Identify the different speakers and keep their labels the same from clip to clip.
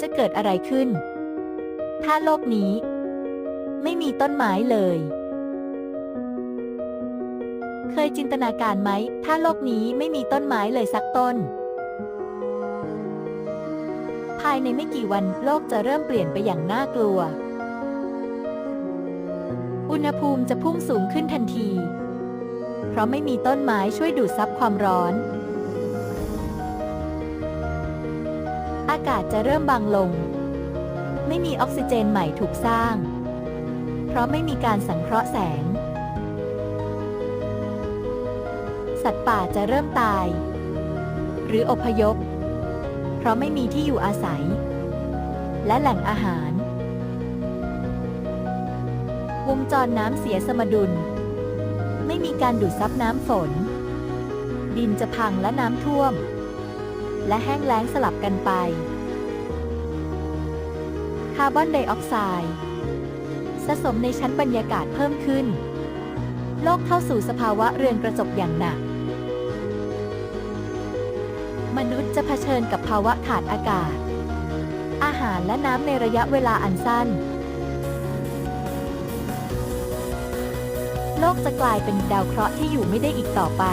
Speaker 1: จะเกิดอะไรขึ้น ถ้าโลกนี้ ไม่มีต้นไม้เลย เคยจินตนาการไหม ถ้าโลกนี้ไม่มีต้นไม้เลยสักต้น ภายในไม่กี่วันโลกจะเริ่มเปลี่ยนไปอย่างน่ากลัว อุณหภูมิจะพุ่งสูงขึ้นทันที เพราะไม่มีต้นไม้ช่วยดูดซับความร้อน อากาศจะเริ่มบางลง ไม่มีออกซิเจนใหม่ถูกสร้าง เพราะไม่มีการสังเคราะห์แสง สัตว์ป่าจะเริ่มตาย หรืออพยพ เพราะไม่มีที่อยู่อาศัย และแหล่งอาหาร วงจรน้ำเสียสมดุล ไม่มีการดูดซับน้ำฝน ดินจะพังและน้ำท่วม และแห้งแล้งสลับกันไป คาร์บอนไดออกไซด์สะสมในชั้นบรรยากาศเพิ่มขึ้น โลกเข้าสู่สภาวะเรือนกระจกอย่างหนัก มนุษย์จะเผชิญกับภาวะขาดอากาศ อาหารและน้ำในระยะเวลาอันสั้น โลกจะกลายเป็นดาวเคราะห์ที่อยู่ไม่ได้อีกต่อไป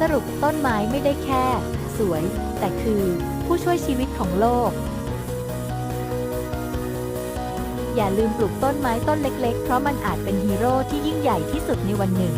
Speaker 1: สรุปต้นไม้ไม่ได้แค่ สวย แต่คือผู้ช่วยชีวิตของโลก อย่าลืมปลูกต้นไม้ต้นเล็กๆ เพราะมันอาจเป็นฮีโร่ที่ยิ่งใหญ่ที่สุดในวันหนึ่ง